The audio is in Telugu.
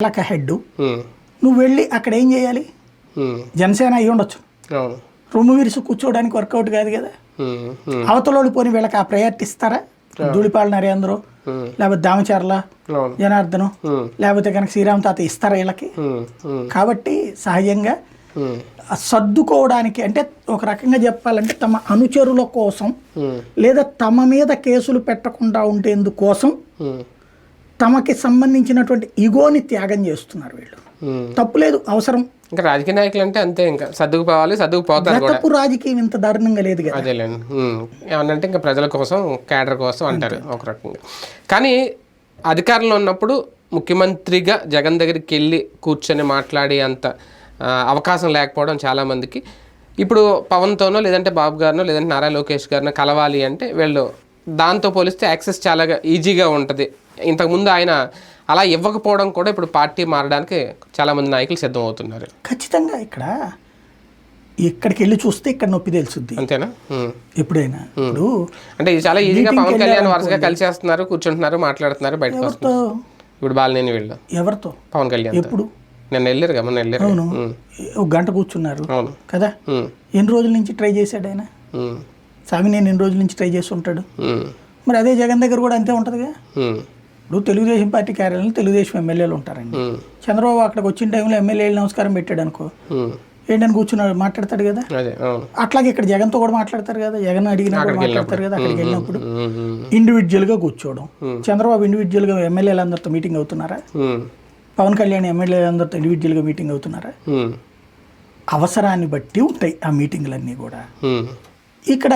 కీలక హెడ్ నువ్వు వెళ్ళి అక్కడ ఏం చేయాలి? జనసేన అయి ఉండొచ్చు. రొమ్ము విరిసి కూర్చోవడానికి వర్కౌట్ కాదు కదా. అవతలోళ్ళు పోని వీళ్ళకి ఆ ప్రయారిటీ ఇస్తారా? ధూళిపాల నరేంద్ర లేకపోతే దామచర్ల జనార్దనం లేకపోతే కనుక శ్రీరామ్ తాత ఇస్తారా వీళ్ళకి? కాబట్టి సహజంగా సర్దుకోవడానికి అంటే ఒక రకంగా చెప్పాలంటే తమ అనుచరుల కోసం లేదా తమ మీద కేసులు పెట్టకుండా ఉండేందుకోసం తమకి సంబంధించినటువంటి ఇగోని త్యాగం చేస్తున్నారు వీళ్ళు. తప్పులేదు అవసరం. ఇంకా రాజకీయ నాయకులు అంటే అంతే ఇంకా. సర్దుకుపోవాలి సర్దుకుపోతారు గతపు రాజకీయం ఇంత దారుణంగా లేదు కదా. అదేలేండి. ఏమన్నంటే ఇంకా ప్రజల కోసం క్యాడర్ కోసం అంటారు ఒక రకంగా. కానీ అధికారంలో ఉన్నప్పుడు ముఖ్యమంత్రిగా జగన్ దగ్గరికి వెళ్ళి కూర్చొని మాట్లాడే అంత అవకాశం లేకపోవడం చాలామందికి. ఇప్పుడు పవన్తోనో లేదంటే బాబు గారినో లేదంటే నారా లోకేష్ గారినో కలవాలి అంటే వీళ్ళు దాంతో పోలిస్తే యాక్సెస్ చాలా ఈజీగా ఉంటుంది. ఇంతకుముందు ఆయన అలా ఇవ్వకపోవడం కూడా ఇప్పుడు పార్టీ మారడానికి చాలామంది నాయకులు సిద్ధం అవుతున్నారు ఖచ్చితంగా ఇక్కడ ఇక్కడికి వెళ్ళి చూస్తే ఇక్కడ నొప్పి తెలుసుద్ది. అంతేనా. ఎప్పుడైనా. ఇప్పుడు అంటే ఇది చాలా ఈజీగా పవన్ కళ్యాణ్. వరుసగా కలిసేస్తున్నారు కూర్చుంటున్నారు మాట్లాడుతున్నారు బయటకు వస్తున్నారు. ఇప్పుడు బాలనేని వీళ్ళు. ఎవరితో? పవన్ కళ్యాణ్ ఎప్పుడు? నిన్న వెళ్ళారు కదా మొన్న వెళ్ళారు అవును. ఒక గంట కూర్చున్నారు. అవును. కదా? ఎన్ని రోజుల నుంచి ట్రై చేశాడు ఆయన? స్వామి నేను ఎన్ని రోజుల నుంచి ట్రై చేసి ఉంటాడు ఉమ్, మరి అదే జగన్ దగ్గర కూడా అంతే ఉంటుందిగా? ఇప్పుడు తెలుగుదేశం పార్టీ కార్యాలయంలో తెలుగుదేశం ఎమ్మెల్యేలు ఉంటారండి. చంద్రబాబు అక్కడికి వచ్చిన టైంలో ఎమ్మెల్యేలు నమస్కారం పెట్టాడు అనుకో. ఏంటని కూర్చున్నాడు మాట్లాడతాడు కదా? అట్లాగే ఇక్కడ జగన్తో కూడా మాట్లాడతారు కదా? జగన్ అడిగినా మాట్లాడతారు కదా? అక్కడికి వెళ్ళినప్పుడు. ఇండివిజువల్గా కూర్చోవడం. చంద్రబాబు ఇండివిజువల్గా ఎమ్మెల్యేలందరితో మీటింగ్ అవుతున్నారా? పవన్ కళ్యాణ్ ఎమ్మెల్యేలందరితో ఇండివిజువల్గా మీటింగ్ అవుతున్నారా? అవసరాన్ని బట్టి ఉంటాయి ఆ మీటింగ్లన్నీ కూడా. ఇక్కడ